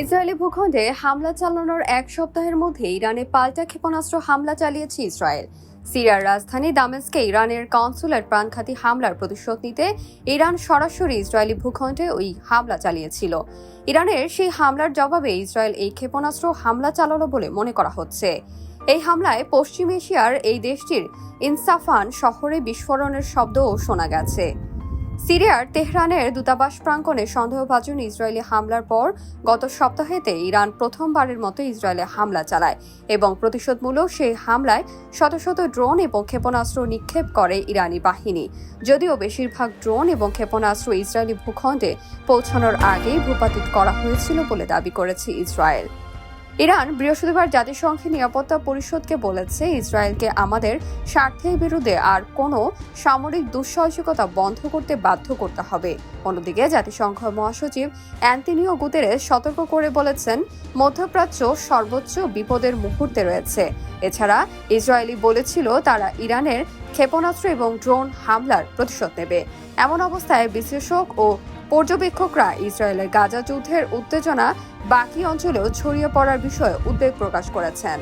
Israeli ভূখণ্ডে হামলা চালানোর এক সপ্তাহের মধ্যে ইরানে পাল্টা ক্ষেপণাস্ত্র হামলা চালিয়েছে ইসরায়েল। সিরিয়ার রাজধানী দামেস্কে ইরানের কনসুলেট প্রাণঘাতী হামলার প্রতিশোধ নিতে ইরান সরাসরি ইসরায়েলি ভূখণ্ডে ওই হামলা চালিয়েছিল। ইরানের সেই হামলার জবাবে ইসরায়েল এই ক্ষেপণাস্ত্র হামলা চালালো বলে মনে করা হচ্ছে। এই হামলায় পশ্চিম এশিয়ার এই দেশটির ইনসাফান শহরে বিস্ফোরণের শব্দও শোনা গেছে। সিরিয়ার তেহরানের দূতাবাস প্রাঙ্গণে সন্দেহভাজন ইসরায়েলি হামলার পর গত সপ্তাহেতে ইরান প্রথমবারের মতো ইসরায়েলে হামলা চালায় এবং প্রতিশোধমূলক সেই হামলায় শত শত ড্রোন এবং ক্ষেপণাস্ত্র নিক্ষেপ করে ইরানি বাহিনী। যদিও বেশিরভাগ ড্রোন এবং ক্ষেপণাস্ত্র ইসরায়েলি ভূখণ্ডে পৌঁছানোর আগেই ভূপাতিত করা হয়েছিল বলে দাবি করেছে ইসরায়েল। ইরান বৃহস্পতিবার জাতিসংঘের নিরাপত্তা পরিষদকে বলেছে, ইসরায়েলকে আমাদের স্বার্থের বিরুদ্ধে আর কোনো সামরিক দুঃসাহসিকতা বন্ধ করতে বাধ্য করতে হবে। অন্যদিকে জাতিসংঘ মহাসচিব অ্যান্টনিও গুতেরেস সতর্ক করে বলেছেন, মধ্যপ্রাচ্য সর্বোচ্চ বিপদের মুহূর্তে রয়েছে। এছাড়া ইসরায়েলি বলেছিল তারা ইরানের ক্ষেপণাস্ত্র এবং ড্রোন হামলার প্রতিশোধ নেবে। এমন অবস্থায় বিশ্লেষক ও পর্যবেক্ষকরা ইসরায়েলের গাজা যুদ্ধের উত্তেজনা বাকি অঞ্চলেও ছড়িয়ে পড়ার বিষয়ে উদ্বেগ প্রকাশ করেছেন।